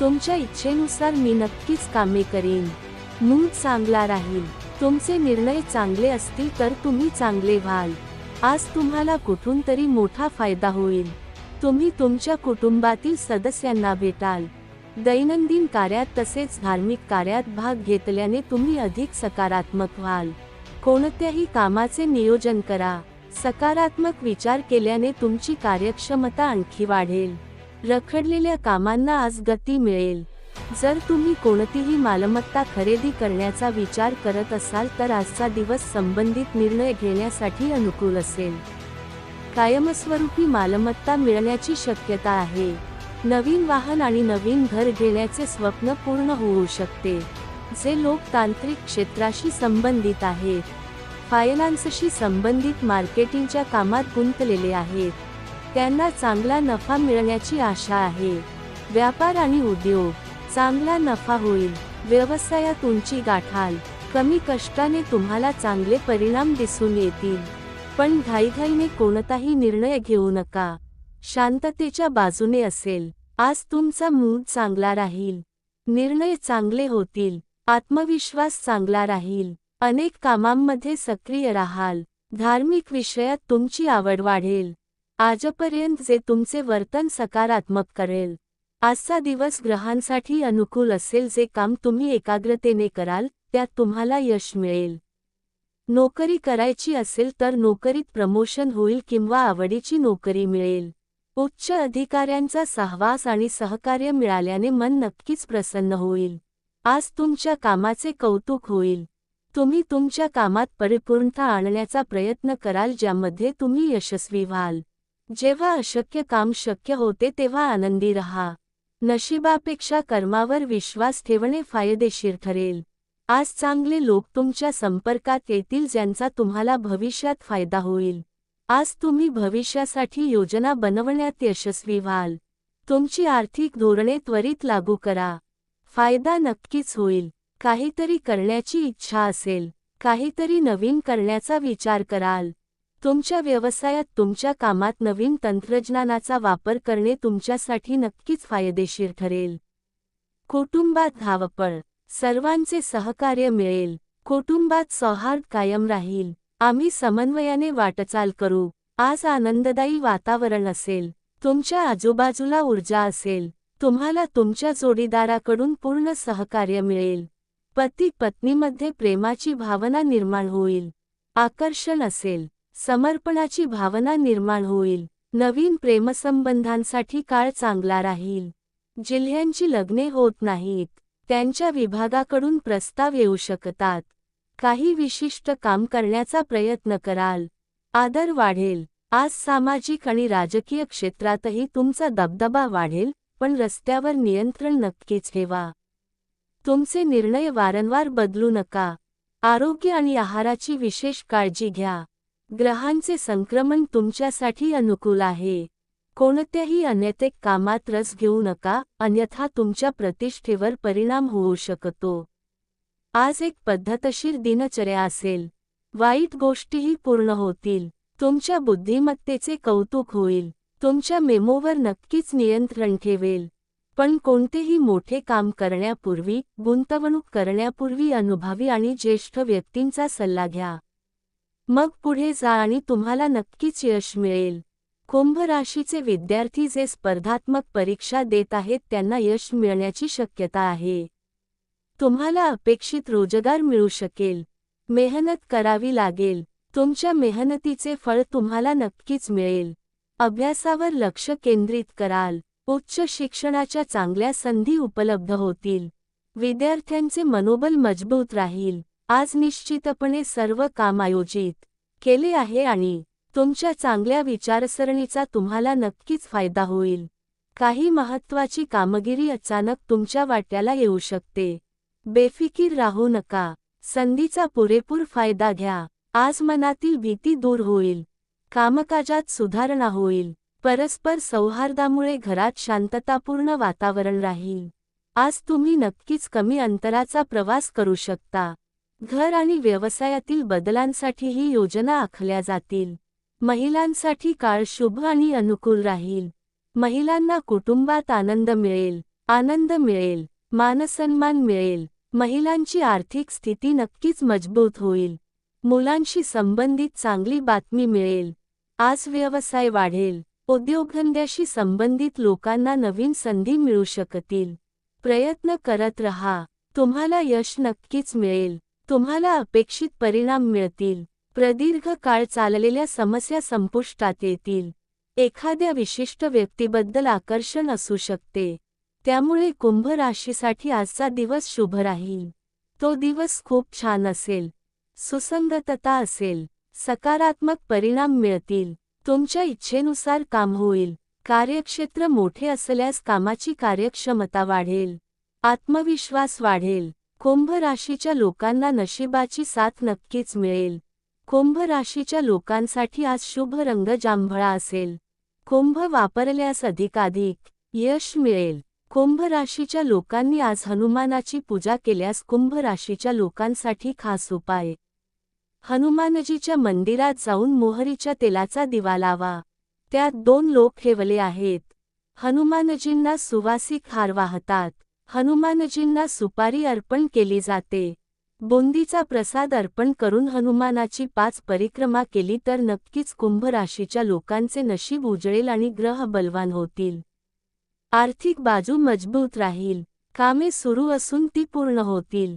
तुमच्या इच्छेनुसार मी नक्कीच कामे करेन. मूड चांगला राहील. तुमचे निर्णय चांगले असतील तर तुम्ही चांगले व्हाल. आज तुम्हाला कुठून तरी मोठा फायदा होईल. तुम्ही तुमच्या कुटुंबातील सदस्यांना भेटाल. दैनंदिन कार्यात तसेच धार्मिक कार्यात भाग घेतल्याने तुम्ही अधिक सकारात्मक व्हाल. कोणत्याही कामाचे नियोजन करा. सकारात्मक विचार केल्याने तुमची कार्यक्षमता आणखी वाढेल. रखडलेल्या कामांना आज गती मिळेल. जर तुम्ही कोणतीही मालमत्ता खरेदी करण्याचा विचार करत असाल तर आजचा दिवस संबंधित निर्णय घेण्यासाठी अनुकूल असेल. कायमस्वरूपी मालमत्ता मिळण्याची शक्यता आहे. नवीन वाहन आणि नवीन घर घेण्याचे स्वप्न पूर्ण होऊ शकते. जे लोक तांत्रिक क्षेत्राशी संबंधित आहेत. फायनान्सशी संबंधित मार्केटिंगच्या कामात गुंतलेले आहेत. त्यांना चांगला नफा मिळण्याची आशा आहे. व्यापार आणि उद्योग चांगला नफा होईल. व्यवसायात उंची गाठाल. कमी कष्टाने तुम्हाला चांगले परिणाम दिसून येतील. पण घाईघाईने कोणताही निर्णय घेऊ नका. शांततेच्या बाजूने असेल. आज तुमचा मूड चांगला राहील. निर्णय चांगले होतील. आत्मविश्वास चांगला राहील. अनेक कामांमध्ये सक्रिय राहाल. धार्मिक विषयात तुमची आवड वाढेल. आजपर्यंत जे तुमचे वर्तन सकारात्मक करेल. आजचा दिवस ग्रहांसाठी अनुकूल असेल जे काम तुम्ही एकाग्रतेने कराल त्यात तुम्हाला यश मिळेल. नोकरी करायची असेल तर नोकरीत प्रमोशन होईल किंवा आवडीची नोकरी मिळेल. उच्च अधिकाऱ्यांचा सहवास आणि सहकार्य मिळाल्याने मन नक्कीच प्रसन्न होईल. आज तुमच्या कामाचे कौतुक होईल. तुम्ही तुमच्या कामात परिपूर्णता आणण्याचा प्रयत्न कराल ज्यामध्ये तुम्ही यशस्वी व्हाल. जेव्हा अशक्य काम शक्य होते तेव्हा आनंदी रहा. नशिबापेक्षा कर्मावर विश्वास ठेवणे फायदेशीर ठरेल. आज चांगले लोक तुमच्या संपर्कात येतील ज्यांचा तुम्हाला भविष्यात फायदा होईल. आज तुम्ही भविष्यासाठी योजना बनवण्यात यशस्वी व्हाल. तुमची आर्थिक धोरणे त्वरित लागू करा. फायदा नक्कीच होईल. काहीतरी करण्याची इच्छा असेल. काहीतरी नवीन करण्याचा विचार कराल. तुमच्या व्यवसायात तुमच्या कामात नवीन तंत्रज्ञानाचा वापर करणे तुमच्यासाठी नक्कीच फायदेशीर ठरेल. कुटुंबात धावपळ सर्वांचे सहकार्य मिळेल कुटुंबात सौहार्द कायम राहील आम्ही समन्वयाने वाटचाल करू आज आनंददायी वातावरण असेल तुमच्या आजूबाजूला ऊर्जा असेल तुम्हाला तुमच्या जोडीदाराकडून पूर्ण सहकार्य मिळेल पती पत्नीमध्ये प्रेमाची भावना निर्माण होईल आकर्षण असेल समर्पणाची भावना निर्माण होईल. नवीन प्रेमसंबंधांसाठी काळ चांगला राहील. जिल्ह्यांची लग्ने होत नाहीत. त्यांच्या विभागाकडून प्रस्ताव येऊ शकतात. काही विशिष्ट काम करण्याचा प्रयत्न कराल. आदर वाढेल. आज सामाजिक आणि राजकीय क्षेत्रातही तुमचा दबदबा वाढेल पण रस्त्यावर नियंत्रण नक्कीच ठेवा. तुमचे निर्णय वारंवार बदलू नका. आरोग्य आणि आहाराची विशेष काळजी घ्या. ग्रहांचे संक्रमण तुमच्यासाठी अनुकूल आहे. कोणत्याही अनैतिक कामात रस घेऊ नका अन्यथा तुमच्या प्रतिष्ठेवर परिणाम होऊ शकतो. आज एक पद्धतशीर दिनचर्या असेल. वाईट गोष्टीही पूर्ण होतील. तुमच्या बुद्धिमत्तेचे कौतुक होईल. तुमच्या मेमोवर नक्कीच नियंत्रण ठेवेल. पण कोणतेही मोठे काम करण्यापूर्वी गुंतवणूक करण्यापूर्वी अनुभवी आणि ज्येष्ठ व्यक्तींचा सल्ला घ्या. मग पुढे जा आणि तुम्हाला नक्कीच यश मिळेल. कुंभ राशीचे विद्यार्थी जे स्पर्धात्मक परीक्षा देत आहेत त्यांना यश मिळण्याची शक्यता आहे. तुम्हाला अपेक्षित रोजगार मिळू शकेल. मेहनत करावी लागेल. तुमच्या मेहनतीचे फळ तुम्हाला नक्कीच मिळेल. अभ्यासावर लक्ष केंद्रित कराल. उच्च शिक्षणाच्या चांगल्या संधी उपलब्ध होतील. विद्यार्थ्यांचे मनोबल मजबूत राहील. आज निश्चितपणे सर्व काम आयोजित केले आहे आणि तुमच्या चांगल्या विचारसरणीचा तुम्हाला नक्कीच फायदा होईल. काही महत्त्वाची कामगिरी अचानक तुमच्या वाट्याला येऊ शकते. बेफिकीर राहू नका. संधीचा पुरेपूर फायदा घ्या. आज मनातील भीती दूर होईल. कामकाजात सुधारणा होईल. परस्पर सौहार्दामुळे घरात शांततापूर्ण वातावरण राहील. आज तुम्ही नक्कीच कमी अंतराचा प्रवास करू शकता. घर आणि व्यवसायातील बदलांसाठी ही योजना आखल्या जातील. महिलांसाठी काळ शुभ आणि अनुकूल राहील. महिलांना कुटुंबात आनंद मिळेल आनंद मिळेल मानसन्मान मिळेल. महिलांची आर्थिक स्थिती नक्कीच मजबूत होईल. मुलांशी संबंधित चांगली बातमी मिळेल. आज व्यवसाय वाढेल. उद्योगधंद्याशी संबंधित लोकांना नवीन संधी मिळू शकतील. प्रयत्न करत रहा. तुम्हाला यश नक्कीच मिळेल. तुम्हाला अपेक्षित परिणाम मिळतील. प्रदीर्घ काळ चाललेल्या समस्या संपुष्टात येतील. एखाद्या विशिष्ट व्यक्तीबद्दल आकर्षण असू शकते. त्यामुळे कुंभ राशीसाठी आजचा दिवस शुभ राहील. तो दिवस खूप छान असेल. सुसंगतता असेल. सकारात्मक परिणाम मिळतील. तुमच्या इच्छेनुसार काम होईल. कार्यक्षेत्र मोठे असल्यास कामाची कार्यक्षमता वाढेल. आत्मविश्वास वाढेल. कुंभ राशीच्या लोकांना नशिबाची साथ नक्कीच मिळेल. कुंभ राशीच्या लोकांसाठी आज शुभ रंग जांभळा असेल. कुंभ वापरल्यास अधिकाधिक यश मिळेल. कुंभ राशीच्या लोकांनी आज हनुमानाची पूजा केल्यास कुंभ राशीच्या लोकांसाठी खास उपाय. हनुमानजीच्या मंदिरात जाऊन मोहरीच्या तेलाचा दिवा लावा. त्यात दोन लोक ठेवले आहेत. हनुमानजींना सुवासिक हार वाहतात. हनुमानजींना सुपारी अर्पण केली जाते. बुंदीचा प्रसाद अर्पण करून हनुमानाची पाच परिक्रमा केली तर नक्कीच कुंभ राशीच्या लोकांचे नशीब उजळेल आणि ग्रह बलवान होतील. आर्थिक बाजू मजबूत राहील. कामे सुरू असून ती पूर्ण होतील.